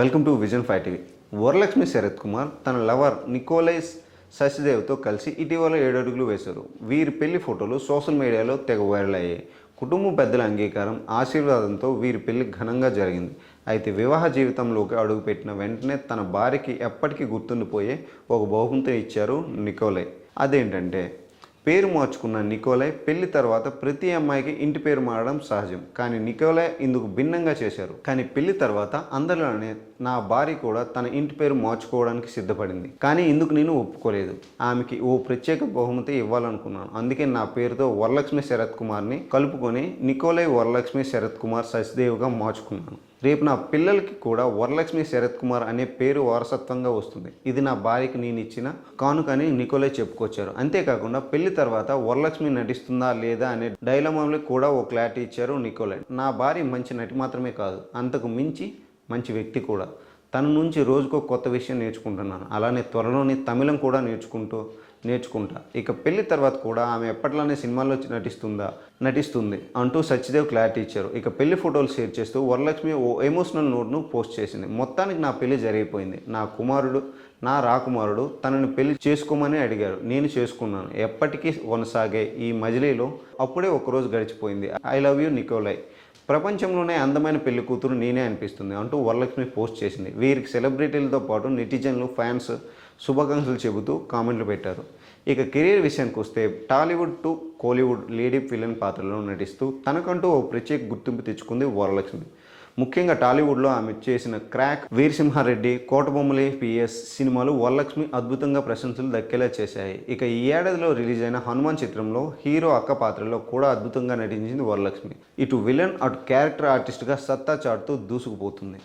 Welcome to Vision five TV. Varalakshmi Sarath Kumar తన lover నికోలైస్ శశిదేవ్తో కలిసి ఇటీవల ఏడడుగులు వేశారు. వీరి పెళ్ళి ఫోటోలు సోషల్ మీడియాలో తెగ వైరల్ అయ్యాయి. కుటుంబ పెద్దల అంగీకారం ఆశీర్వాదంతో వీరి పెళ్ళి ఘనంగా జరిగింది. అయితే వివాహ జీవితంలోకి అడుగుపెట్టిన వెంటనే తన భార్యకి ఎప్పటికీ గుర్తుండిపోయే ఒక బహుమతి ఇచ్చారు నికోలై. అదేంటంటే పేరు మార్చుకున్న నికోలై పెళ్ళి తర్వాత ప్రతి అమ్మాయికి ఇంటి పేరు మారడం సహజం. కానీ నికోలై ఇందుకు భిన్నంగా చేశారు. కానీ పెళ్ళి తర్వాత అందరిలోనే నా భార్య కూడా తన ఇంటి పేరు మార్చుకోవడానికి సిద్ధపడింది. కానీ ఇందుకు నేను ఒప్పుకోలేదు. ఆమెకి ఓ ప్రత్యేక బహుమతి ఇవ్వాలనుకున్నాను. అందుకే నా పేరుతో వరలక్ష్మి శరత్ కుమార్ని కలుపుకొని నికోలై వరలక్ష్మి శరత్ కుమార్ సచిదేవ్గా మార్చుకున్నాను. రేపు నా పిల్లలకి కూడా వరలక్ష్మి శరత్ కుమార్ అనే పేరు వారసత్వంగా వస్తుంది. ఇది నా భార్యకి నేను ఇచ్చిన కానుకని నికోలే చెప్పుకొచ్చారు. అంతేకాకుండా పెళ్ళి తర్వాత వరలక్ష్మి నటిస్తుందా లేదా అనే డైలమాలో కూడా ఓ క్లారిటీ ఇచ్చారు నికోలే. నా భార్య మంచి నటి మాత్రమే కాదు అంతకు మించి మంచి వ్యక్తి కూడా. తన నుంచి రోజుకో కొత్త విషయం నేర్చుకుంటున్నాను. అలానే త్వరలోనే తమిళం కూడా నేర్చుకుంటూ నేర్చుకుంటా. ఇక పెళ్ళి తర్వాత కూడా ఆమె ఎప్పట్లానే సినిమాల్లో నటిస్తుందా? నటిస్తుంది అంటూ సత్యదేవ్ క్లారిటీ ఇచ్చారు. ఇక పెళ్ళి ఫోటోలు షేర్ చేస్తూ వరలక్ష్మి ఓ ఎమోషనల్ నోట్ను పోస్ట్ చేసింది. మొత్తానికి నా పెళ్ళి జరిగిపోయింది. నా కుమారుడు నా రాకుమారుడు తనని పెళ్ళి చేసుకోమని అడిగారు. నేను చేసుకున్నాను. ఎప్పటికీ కొనసాగే ఈ మజిలీలో అప్పుడే ఒకరోజు గడిచిపోయింది. I love you Nikolai. ప్రపంచంలోనే అందమైన పెళ్ళి కూతురు నేనే అనిపిస్తుంది అంటూ వరలక్ష్మి పోస్ట్ చేసింది. వీరికి సెలబ్రిటీలతో పాటు నెటిజన్లు ఫ్యాన్స్ శుభాకాంక్షలు చెబుతూ కామెంట్లు పెట్టారు. ఇక కెరీర్ విషయానికి వస్తే Tollywood to Kollywood lady villain పాత్రలో నటిస్తూ తనకంటూ ఓ ప్రత్యేక గుర్తింపు తెచ్చుకుంది వరలక్ష్మి. ముఖ్యంగా టాలీవుడ్లో ఆమె చేసిన క్రాక్ వీరసింహారెడ్డి కోటబొమ్మలి పిఎస్ సినిమాలు వరలక్ష్మి అద్భుతంగా ప్రశంసలు దక్కేలా చేశాయి. ఇక ఈ ఏడాదిలో రిలీజ్ అయిన హనుమాన్ చిత్రంలో హీరో అక్క పాత్రలో కూడా అద్భుతంగా నటించింది వరలక్ష్మి. ఇటు విలన్ అటు క్యారెక్టర్ ఆర్టిస్ట్గా సత్తా చాటుతూ దూసుకుపోతుంది.